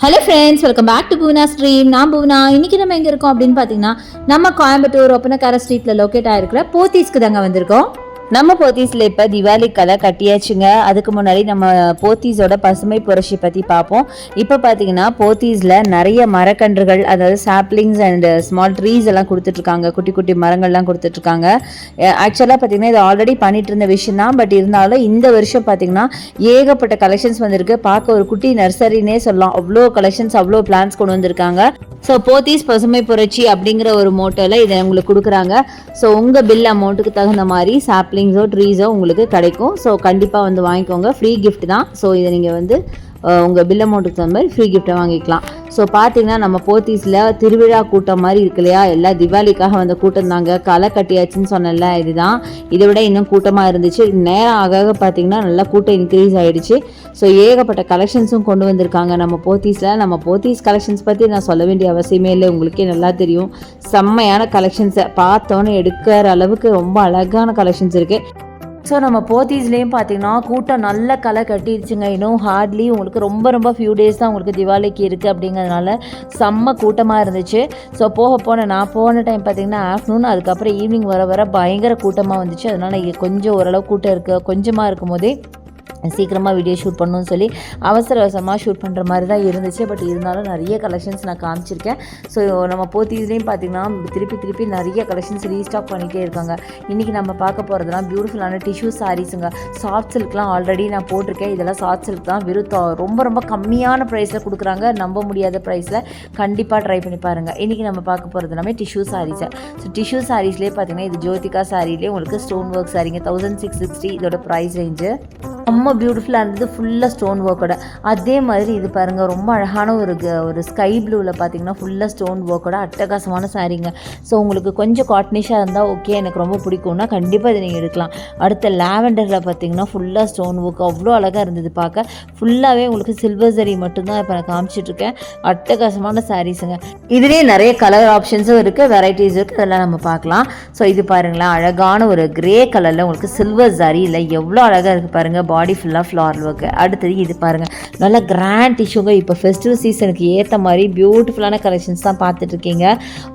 Hello friends welcome back to Poona stream நான் பூனா இன்றைக்கி நம்ம எங்கே இருக்கோம் அப்படின்னு பார்த்தீங்கன்னா நம்ம கோயம்புத்தூர் ஒப்பனக்கார ஸ்ட்ரீட்டில் லொக்கேட் ஆகிருக்கிற போத்தீஸ்க்கு தாங்க வந்திருக்கோம். நம்ம போத்தீஸில் இப்போ திவாலி கலை கட்டியாச்சுங்க. அதுக்கு முன்னாடி நம்ம போத்தீஸோட பசுமை புரட்சி பற்றி பார்ப்போம் இப்போ பார்த்தீங்கன்னா போத்தீஸில் நிறைய மரக்கன்றுகள் அதாவது சாப்ளிங்ஸ் அண்ட் ஸ்மால் ட்ரீஸ் எல்லாம் கொடுத்துட்ருக்காங்க. குட்டி குட்டி மரங்கள்லாம் கொடுத்துட்ருக்காங்க. ஆக்சுவலாக பார்த்தீங்கன்னா இது ஆல்ரெடி பண்ணிட்டு இருந்த விஷயம் தான். பட் இருந்தாலும் இந்த வருஷம் பார்த்தீங்கன்னா ஏகப்பட்ட கலெக்ஷன்ஸ் வந்திருக்கு. பார்க்க ஒரு குட்டி நர்சரினே சொல்லலாம். அவ்வளோ கலெக்ஷன்ஸ் அவ்வளோ பிளான்ஸ் கொண்டு வந்திருக்காங்க. ஸோ போத்தீஸ் பசுமை புரட்சி அப்படிங்கிற ஒரு மோட்டோவில் இதை உங்களுக்கு கொடுக்குறாங்க. ஸோ உங்கள் பில் அமௌண்ட்டுக்கு தகுந்த மாதிரி சாப்ளிங்ஸோ ட்ரீஸோ உங்களுக்கு கிடைக்கும். ஸோ கண்டிப்பாக வந்து வாங்கிக்கோங்க. ஃப்ரீ கிஃப்ட் தான். ஸோ இதை நீங்கள் வந்து உங்கள் பில் அமௌண்ட்டுக்கு தகுந்த மாதிரி ஃப்ரீ கிஃப்ட்டை வாங்கிக்கலாம். ஸோ பார்த்தீங்கன்னா நம்ம போத்தீஸில் திருவிழா கூட்டம் மாதிரி இருக்கு இல்லையா? எல்லாம் திவாலிக்காக வந்த கூட்டம் தாங்க. களை கட்டியாச்சுன்னு சொன்னல இதுதான். இதை விட இன்னும் கூட்டமாக இருந்துச்சு. நேரம் ஆக ஆக பார்த்தீங்கன்னா நல்லா கூட்டம் இன்க்ரீஸ் ஆகிடுச்சு ஸோ ஏகப்பட்ட கலெக்ஷன்ஸும் கொண்டு வந்திருக்காங்க நம்ம போத்தீஸில். நம்ம போத்தீஸ் கலெக்ஷன்ஸ் பற்றி நான் சொல்ல வேண்டிய அவசியமே இல்லை. உங்களுக்கே நல்லா தெரியும். செம்மையான கலெக்ஷன்ஸை பார்த்தோன்னு எடுக்கிற அளவுக்கு ரொம்ப அழகான கலெக்ஷன்ஸ் இருக்குது ஸோ நம்ம போத்தீஸ்லேயும் பார்த்தீங்கன்னா கூட்டம் நல்ல களை கட்டிடுச்சுங்க இன்னும் ஹார்ட்லி உங்களுக்கு ரொம்ப ரொம்ப ஃபியூ டேஸ் தான் உங்களுக்கு திவாலிக்கு இருக்குது அப்படிங்கிறதுனால செம்ம கூட்டமாக இருந்துச்சு. ஸோ போக போன நான் போன டைம் பார்த்தீங்கன்னா ஆஃப்டர்நூன் அதுக்கப்புறம் ஈவினிங் வர வர பயங்கர கூட்டமாக வந்துச்சு. அதனால் கொஞ்சம் ஓரளவு கூட்டம் இருக்குது கொஞ்சமாக இருக்கும் போதே சீக்கிரமாக வீடியோ ஷூட் பண்ணணும்னு சொல்லி அவசர அவசரமாக ஷூட் பண்ணுற மாதிரி தான் இருந்துச்சு. பட் இருந்தாலும் நிறைய கலெக்ஷன்ஸ் நான் காமிச்சிருக்கேன். ஸோ நம்ம போத்தீஸ்லேயும் பார்த்தீங்கன்னா திருப்பி திருப்பி நிறைய கலெக்ஷன்ஸ் ரீஸ்டாக் பண்ணிகிட்டே இருக்காங்க. இன்றைக்கி நம்ம பார்க்க போகிறதுலாம் பியூட்டிஃபுல்லான டிஷ்யூ சாரீஸுங்க சாஃப்ட் சில்க்லாம் ஆல்ரெடி நான் போட்டிருக்கேன். இதெல்லாம் சாஃப்ட் சில்க் தான் வெறும் ரொம்ப ரொம்ப கம்மியான ப்ரைஸில் கொடுக்குறாங்க. நம்ப முடியாத ப்ரைஸில் கண்டிப்பாக ட்ரை பண்ணி பாருங்கள் இன்றைக்கி நம்ம பார்க்க போகிறது எல்லாமே டிஷ்யூ சாரீஸை ஸோ டிஷ்யூ சாரீஸ்லேயே பார்த்தீங்கன்னா இது ஜோதிகா சாரீலேயே உங்களுக்கு ஸ்டோன் ஒர்க் சாரீங்க தௌசண்ட் சிக்ஸ் சிக்ஸ்டி இதோட ப்ரைஸ் ரேஞ்சு ரொம்ப பியூட்டிஃபுல்லாக இருந்தது. ஃபுல்லாக ஸ்டோன் ஒர்க்கோட அதே மாதிரி இது பாருங்கள் ரொம்ப அழகான ஒரு க- ஒரு ஸ்கை ப்ளூவில் பார்த்தீங்கன்னா ஃபுல்லாக ஸ்டோன் ஒர்க்கோட அட்டகாசமான சாரீங்க ஸோ உங்களுக்கு கொஞ்சம் காட்னிஷாக இருந்தால் ஓகே எனக்கு ரொம்ப பிடிக்கும்னா கண்டிப்பாக இதை நீங்கள் எடுக்கலாம். அடுத்த லாவெண்டரில் பார்த்தீங்கன்னா ஃபுல்லாக ஸ்டோன் ஒர்க் அவ்வளோ அழகாக இருந்தது பார்க்க ஃபுல்லாகவே உங்களுக்கு சில்வர் சரி மட்டும்தான் இப்போ நான் காமிச்சிட்ருக்கேன் அட்டகாசமான சாரீஸுங்க இதுலேயே நிறைய கலர் ஆப்ஷன்ஸும் இருக்குது வெரைட்டிஸ் இருக்குது அதெல்லாம் நம்ம பார்க்கலாம் ஸோ இது பாருங்களேன் அழகான ஒரு கிரே கலரில் உங்களுக்கு சில்வர் சரியில் எவ்வளோ அழகாக இருக்குது பாருங்கள் பாடி ஃபுல்லாக ஃப்ளார் ஒர்க்கு அடுத்தது இது பாருங்கள் நல்ல கிராண்ட் டிஷ்யூங்க இப்போ ஃபெஸ்டிவல் சீசனுக்கு ஏற்ற மாதிரி பியூட்டிஃபுல்லான கலெக்ஷன்ஸ் தான் பார்த்துட்ருக்கீங்க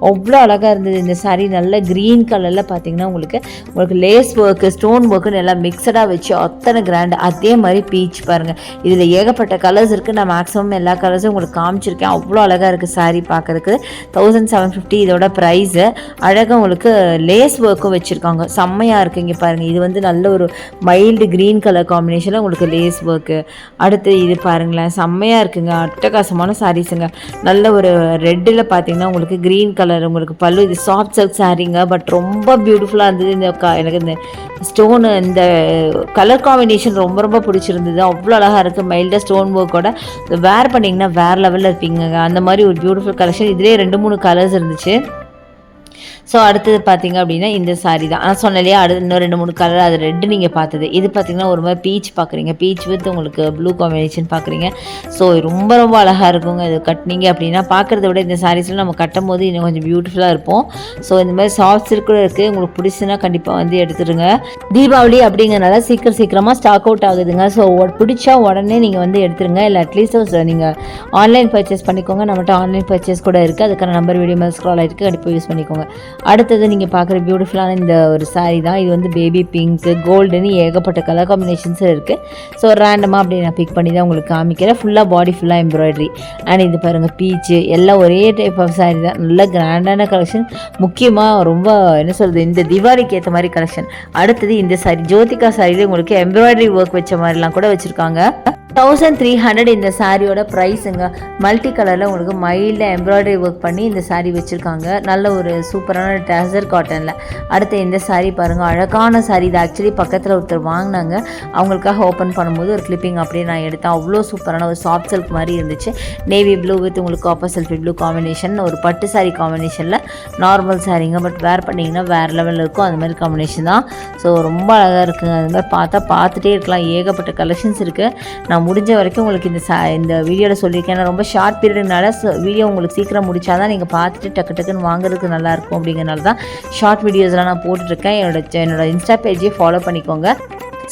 அவ்வளோ அழகாக இருந்தது இந்த சாரீ நல்ல க்ரீன் கலரில் பார்த்தீங்கன்னா உங்களுக்கு உங்களுக்கு லேஸ் ஒர்க்கு ஸ்டோன் ஒர்க்குன்னு எல்லாம் மிக்சடாக வச்சு அத்தனை கிராண்ட் அதே மாதிரி பீச் பாருங்கள் இதில் ஏகப்பட்ட கலர்ஸ் இருக்குது நான் மேக்ஸிமம் எல்லா கலர்ஸும் உங்களுக்கு காமிச்சிருக்கேன். அவ்வளோ அழகாக இருக்குது சாரீ பார்க்குறதுக்கு. தௌசண்ட் செவன் ஃபிஃப்டி இதோட ப்ரைஸு அழகாக உங்களுக்கு லேஸ் ஒர்க்கும் வச்சுருக்காங்க. செம்மையாக இருக்குது இங்கே பாருங்கள் இது வந்து நல்ல ஒரு மைல்டு க்ரீன் கலர் காம்பினேஷனில் உங்களுக்கு லேஸ் ஒர்க்கு அடுத்து இது பாருங்களேன் செம்மையாக இருக்குங்க. அட்டகாசமான சாரீஸுங்க நல்ல ஒரு ரெட்டில் பார்த்தீங்கன்னா உங்களுக்கு க்ரீன் கலர் உங்களுக்கு பல்லு இது சாஃப்ட் சில்க் சாரீங்க பட் ரொம்ப பியூட்டிஃபுல்லாக இருந்தது. இந்த எனக்கு இந்த ஸ்டோனு இந்த கலர் காம்பினேஷன் ரொம்ப ரொம்ப பிடிச்சிருந்தது. அவ்வளோ அழகாக இருக்குது மைல்டாக ஸ்டோன் ஒர்க்கோட வேர் பண்ணிங்கன்னா வேறு லெவலில் இருப்பீங்க அந்த மாதிரி ஒரு பியூட்டிஃபுல் கலெக்ஷன் இதுலேயே ரெண்டு மூணு கலர்ஸ் இருந்துச்சு. ஸோ அடுத்தது பார்த்தீங்க அப்படின்னா இந்த சாரீ தான். நான் சொன்னலையே அடுத்து இன்னும் ரெண்டு மூணு கலர் அது ரெட்டு நீங்கள் பார்த்தது. இது பார்த்தீங்கன்னா ஒரு மாதிரி பீச் பார்க்குறீங்க. பீச் வித் உங்களுக்கு ப்ளூ காம்பினேஷன் பார்க்குறீங்க. ஸோ ரொம்ப ரொம்ப அழகாக இருக்குங்க. இது கட்டினீங்க அப்படின்னா பார்க்குறத விட இந்த சாரீஸ்லாம் நம்ம கட்டும் போது இன்னும் கொஞ்சம் பியூட்டிஃபுல்லாக இருப்போம். ஸோ இந்த மாதிரி சாஃப்ட் சில்கில் இருக்குது உங்களுக்கு பிடிச்சுன்னா கண்டிப்பாக வந்து எடுத்துருங்க. தீபாவளி அப்படிங்கிறனால சீக்கிரம் சீக்கிரமாக ஸ்டாக் அவுட் ஆகுதுங்க. ஸோ பிடிச்சா உடனே நீங்கள் வந்து எடுத்துருங்க. இல்லை அட்லீஸ்ட் நீங்கள் ஆன்லைன் பர்ச்சேஸ் பண்ணிக்கோங்க. நம்மகிட்ட ஆன்லைன் பர்ச்சேஸ் கூட இருக்குது அதுக்கான நம்பர் வீடியோ மேலே ஸ்க்ரால் ஆகிருக்கு கண்டிப்பாக யூஸ் பண்ணிக்கோங்க. அடுத்தது நீங்கள் பார்க்குற பியூட்டிஃபுல்லான இந்த ஒரு சாரீ தான். இது வந்து பேபி பிங்க்கு கோல்டுன்னு ஏகப்பட்ட கலர் காம்பினேஷன்ஸும் இருக்குது ஸோ ரேண்டமாக அப்படி நான் பிக் பண்ணி தான் உங்களுக்கு காமிக்கிறேன். ஃபுல்லாக பாடி ஃபுல்லாக எம்ப்ராய்டரி அண்ட் இது பாருங்கள் பீச்சு எல்லாம் ஒரே டைப் ஆஃப் சாரீ தான். நல்ல கிராண்டான கலெக்ஷன் முக்கியமாக ரொம்ப என்ன சொல்கிறது இந்த திவாலிக்கு ஏற்ற மாதிரி கலெக்ஷன் அடுத்தது இந்த சாரீ ஜோதிகா சாரியில் உங்களுக்கு எம்ப்ராய்டரி ஒர்க் வச்ச மாதிரிலாம் கூட வச்சுருக்காங்க. தௌசண்ட் த்ரீ ஹண்ட்ரட் இந்த சாரியோட ப்ரைஸுங்க மல்டி கலரில் உங்களுக்கு மைல்டாக எம்ப்ராய்டரி ஒர்க் பண்ணி இந்த saree வச்சுருக்காங்க. நல்ல ஒரு சூப்பரான டேசர் காட்டனில். அடுத்து இந்த saree பாருங்கள் அழகான சாரீ இது. ஆக்சுவலி பக்கத்தில் ஒருத்தர் வாங்கினாங்க. அவங்களுக்காக ஓப்பன் பண்ணும்போது ஒரு கிளிப்பிங் அப்படியே நான் எடுத்தேன். அவ்வளோ சூப்பரான ஒரு சாஃப்ட் சில்க் மாதிரி இருந்துச்சு. நேவி ப்ளூ வித் உங்களுக்கு காப்பர் செல்ஃபி ப்ளூ காம்பினேஷன் ஒரு பட்டு சாரீ காம்பினேஷனில் நார்மல் சாரீங்க பட் வேர் பண்ணிங்கன்னா வேறு லெவலில் இருக்கும். அது மாதிரி காம்பினேஷன் தான். ஸோ ரொம்ப அழகாக இருக்குங்க. அது மாதிரி பார்த்தா பார்த்துட்டே இருக்கலாம். ஏகப்பட்ட கலெக்ஷன்ஸ் இருக்குது நான் முடிஞ்ச வரைக்கும் உங்களுக்கு இந்த சா இந்த வீடியோவில் சொல்லியிருக்கேன். ரொம்ப ஷார்ட் பீரியட்னால வீடியோ உங்களுக்கு சீக்கிரம் முடிச்சாதான் நீங்கள் பார்த்துட்டு டக்கு டக்குன்னு வாங்குறதுக்கு நல்லாயிருக்கும் அப்படிங்கிறனால தான் ஷார்ட் வீடியோஸ்லாம் நான் போட்டுட்ருக்கேன் என்னோட என்னோட இன்ஸ்டா பேஜையே ஃபாலோ பண்ணிக்கோங்க.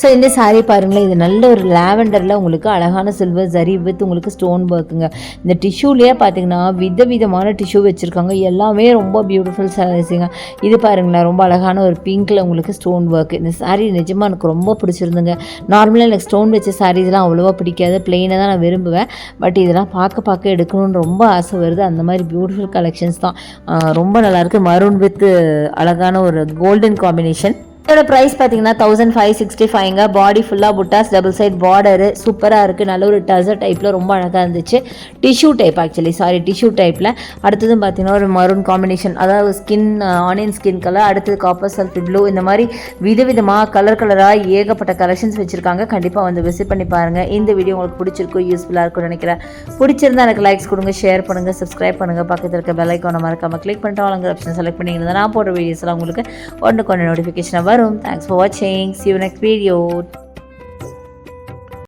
ஸோ இந்த saree பாருங்களேன். இது நல்ல ஒரு லாவெண்டரில் உங்களுக்கு அழகான சில்வர் ஜரி வித் உங்களுக்கு ஸ்டோன் ஒர்க்குங்க இந்த டிஷ்யூலேயே பார்த்தீங்கன்னா வித விதமான டிஷ்யூ வச்சுருக்காங்க. எல்லாமே ரொம்ப பியூட்டிஃபுல் சாரீஸுங்க இது பாருங்களேன் ரொம்ப அழகான ஒரு பிங்க்கில் உங்களுக்கு ஸ்டோன் ஒர்க் இந்த saree நிஜமாக எனக்கு ரொம்ப பிடிச்சிருந்துங்க. நார்மலாக எனக்கு ஸ்டோன் வச்ச சாரீஸ்லாம் அவ்வளோவா பிடிக்காது. பிளெயினை தான் நான் விரும்புவேன். பட் இதெல்லாம் பார்க்க பார்க்க எடுக்கணும்னு ரொம்ப ஆசை வருது. அந்த மாதிரி பியூட்டிஃபுல் கலெக்ஷன்ஸ் தான். ரொம்ப நல்லாயிருக்கு மரூன் வித் அழகான ஒரு கோல்டன் காம்பினேஷன் இதோட ப்ரைஸ் பார்த்தீங்கன்னா தௌசண்ட் ஃபைவ் சிக்ஸ்டி ஃபைவ்ங்க பாடி ஃபுல்லாக புட்டாஸ் டபுள் சைட் பார்டரு சூப்பராக இருக்குது நல்ல ஒரு டசர் டைப்பில் ரொம்ப அழகாக இருந்துச்சு. Tissue type actually saree tissue டைப்பில் அடுத்ததும் பார்த்தீங்கன்னா ஒரு மரூன் காம்பினேஷன் அதாவது ஸ்கின் ஆனியன் ஸ்கின் கலர் அடுத்தது காப்பர் சல்ஃபி ப்ளூ இந்த மாதிரி விதவிதமாக கலர் கலராக ஏகப்பட்ட கலெக்ஷன்ஸ் வச்சுருக்காங்க. கண்டிப்பாக வந்து விசிட் பண்ணி பாருங்கள் இந்த வீடியோ உங்களுக்கு பிடிச்சிருக்கும் யூஸ்ஃபுல்லாக இருக்கும்னு நினைக்கிறேன். பிடிச்சிருந்தா எனக்கு லைக்ஸ் கொடுங்க ஷேர் பண்ணுங்கள் சப்ஸ்கிரைப் பண்ணுங்கள் பக்கத்தில் இருக்க பெல் ஐக்கான மறக்காமல் கிளிக் பண்ணிட்டு அவங்கள ஆப்ஷன் செலக்ட் பண்ணிங்கன்னா நான் போடுற வீடியோஸ்லாம் உங்களுக்கு ஒன்று கொண்டு நோட்டிஃபிகேஷனாக வரும் தேங்க்ஸ் ஃபார் வாட்சிங் சி யூ நெக்ஸ்ட் வீடியோ